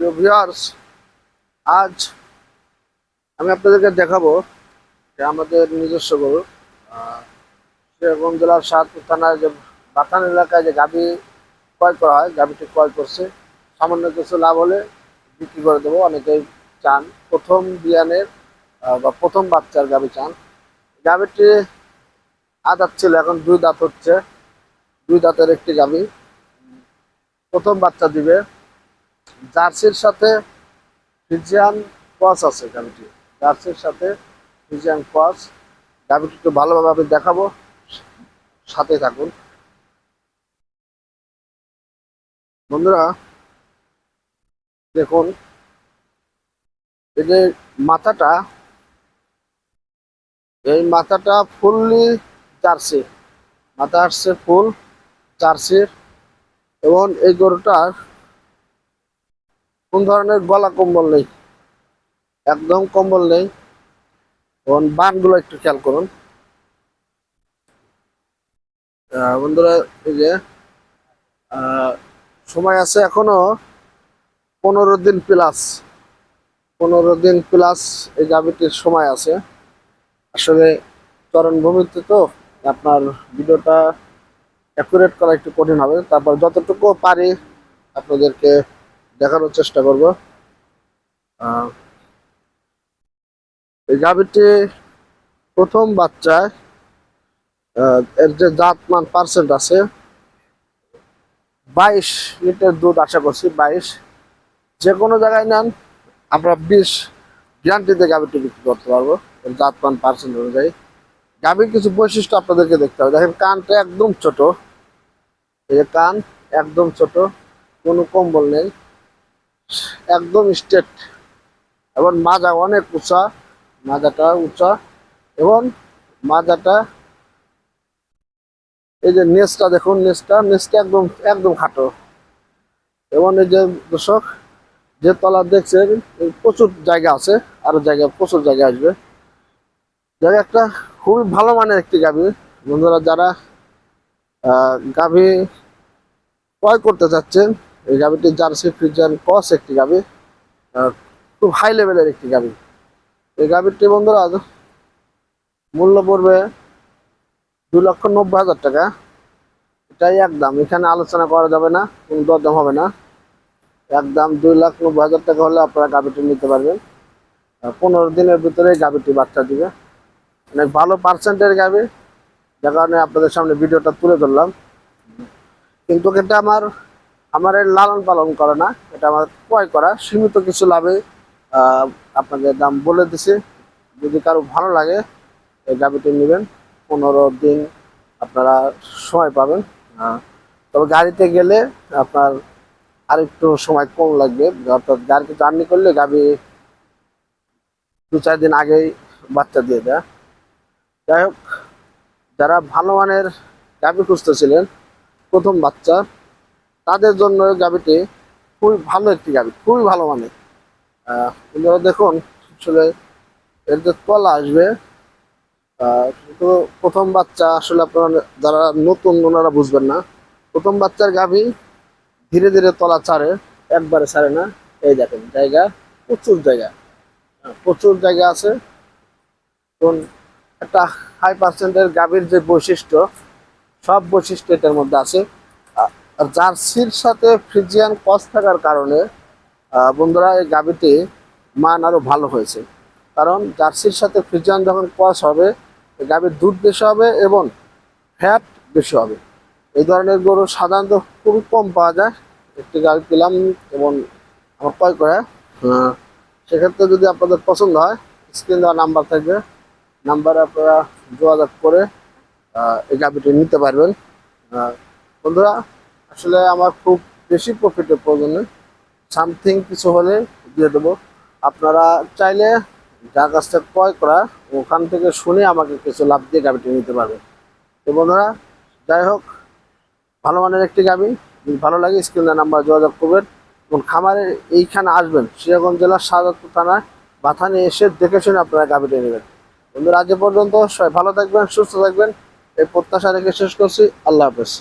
Viewers আজ আমি আপনাদেরকে দেখাবো যে আমাদের নিজস্ব গরু সিরাজগঞ্জ জেলার সাতপুর থানার যে বাথান এলাকায় যে গাভি ক্রয় করা হয় গাভিটি ক্রয় করছে। সামান্য কিছু লাভ হলে বিক্রি করে দেবো। অনেকেই চান প্রথম বিয়ানের বা প্রথম বাচ্চার গাভি চান। গাভিটি আদাত ছিল, এখন দুই দাঁত হচ্ছে। দুই দাঁতের একটি গাভি প্রথম বাচ্চা দিবে। জার্সির সাথে ফিজিয়ান ক্রস আছে গাভিটি জার্সির সাথে ফিজিয়ান ক্রস গাভিটি একটু ভালোভাবে আমি দেখাবো। সাথে থাকুন। বন্ধুরা, দেখুন, এই যে মাথাটা, এই মাথাটা ফুললি জার্সি। মাথা আসছে ফুল জার্সির। এবং এই গরুটার কোন ধরনের গলা কম্বল নেই? একদম কম্বল নেই। এবং বানগুলো একটু খেয়াল করুন। বন্ধুরা, এই যে সময় আছে এখনও পনেরো দিন প্লাস পনেরো দিন প্লাস এই গাভিটির সময় আছে। আসলে চরণভূমিতে তো আপনার ভিডিওটা অ্যাকুরেট করা একটু কঠিন হবে। তারপর যতটুকু পারি আপনাদেরকে দেখানোর চেষ্টা করব। এই গাভিটি প্রথম বাচ্চায় এর যে জাতমান পার্সেন্ট আছে, বাইশ লিটার দুধ আশা করছি, বাইশ। যে কোনো জায়গায় নেন, আমরা বিশ গ্যারান্টিতে গাভিটি বিক্রি করতে পারব, এর জাতমান পার্সেন্ট অনুযায়ী। গাভীর কিছু বৈশিষ্ট্য আপনাদেরকে দেখতে হবে। দেখেন, কানটা একদম ছোট। এই যে কান, একদম ছোট, কোনো কম্বল নেই। একদম স্ট্রেট এবং মাজা অনেক উঁচা, মাজাটা উঁচা। এবং মাজাটা, এই যে নেসটা দেখুন, নেসটা নেসটা একদম একদম খাটো। এবং এই যে দর্শক, যে তলা দেখছেন, প্রচুর জায়গা আছে, আরও জায়গা, প্রচুর জায়গা আসবে। জায়গা একটা খুবই ভালো মানের একটি গাভী। বন্ধুরা, যারা গাভী ক্রয় করতে চাচ্ছেন, এই গাভীটি জার্সি ফ্রিজান কস একটি গাভী খুব হাই লেভেলের একটি গাভী। এই গাভীটি, বন্ধুরা, মূল্য পড়বে দু লক্ষ নব্বই হাজার টাকা। এটাই একদম এখানে আলোচনা করা যাবে না, কোনো দরদাম হবে না। একদম দুই লাখ নব্বই হাজার টাকা হলে আপনারা গাভীটি নিতে পারবেন। পনেরো দিনের ভিতরে গাভীটি বাচ্চা দিবে। অনেক ভালো পার্সেন্টের গাবে, যার কারণে আপনাদের সামনে ভিডিওটা তুলে ধরলাম। কিন্তু এটা আমার আমার লালন পালন করে না, এটা আমার ক্রয় করা। সীমিত কিছু লাভে আপনাদের দাম বলে দিছি। যদি কারও ভালো লাগে, এই গাভিটি নেবেন। পনেরো দিন আপনারা সময় পাবেন। তবে গাড়িতে গেলে আপনার আরেকটু সময় কম লাগবে। অর্থাৎ গাড়িতে জার্নি করলে গাভি দু চার দিন আগেই বাচ্চা দিয়ে দেয়। যাই হোক যারা ভালো মানের গাভি খুঁজতেছিলেন প্রথম বাচ্চা তাদের জন্য গাভিটি খুবই ভালো একটি গাভি খুবই ভালো মানের। দেখুন আসলে এর যে তলা আসবে আহ, তো প্রথম বাচ্চা আসলে আপনারা যারা নতুন ওনারা বুঝবেন না। প্রথম বাচ্চার গাভি ধীরে ধীরে তলা ছাড়ে একবারে ছাড়ে না। এই দেখেন জায়গা প্রচুর জায়গা। আহ, প্রচুর জায়গা আছে। একটা হাই পার্সেন্টের গাভীর যে বৈশিষ্ট্য, সব বৈশিষ্ট্য এটার মধ্যে আছে। আর জার্সির সাথে ফ্রিজিয়ান কস থাকার কারণে বন্ধুরা, এই গাভীটি মান আরও ভালো হয়েছে। কারণ জার্সির সাথে ফ্রিজিয়ান যখন কস হবে গাভীর দুধ বেশি হবে এবং ফ্যাট বেশি হবে। এই ধরনের গরু সাধারণত খুবই কম পাওয়া যায়। একটি গাড়ি পেলাম এবং আমার ক্রয় করে। সেক্ষেত্রে যদি আপনাদের পছন্দ হয়, স্ক্রিন দেওয়া নাম্বার থাকবে। নাম্বারে আপনারা যোগাযোগ করে এই গাভিটি নিতে পারবেন। বন্ধুরা, আসলে আমার খুব বেশি প্রফিটের প্রয়োজন সামথিং কিছু হলে দিয়ে দেবো। আপনারা চাইলে যার কাছ থেকে ক্রয় করা, ওখান থেকে শুনে আমাকে কিছু লাভ দিয়ে গাভিটি নিতে পারবেন। তো বন্ধুরা, যাই হোক, ভালো মানের একটি গাভি। যদি ভালো লাগে স্ক্রিনের নাম্বার যোগাযোগ করবেন এবং খামারে এইখানে আসবেন। সিরাজগঞ্জ জেলার শাহজাদপুর থানায় বাথানে এসে দেখে শুনে আপনারা গাভিটি নেবেন। বন্ধুরা, আজ পর্যন্ত। সবাই ভালো থাকবেন, সুস্থ থাকবেন। এই প্রত্যাশা রেখে শেষ করছি। আল্লাহ হাফেজ।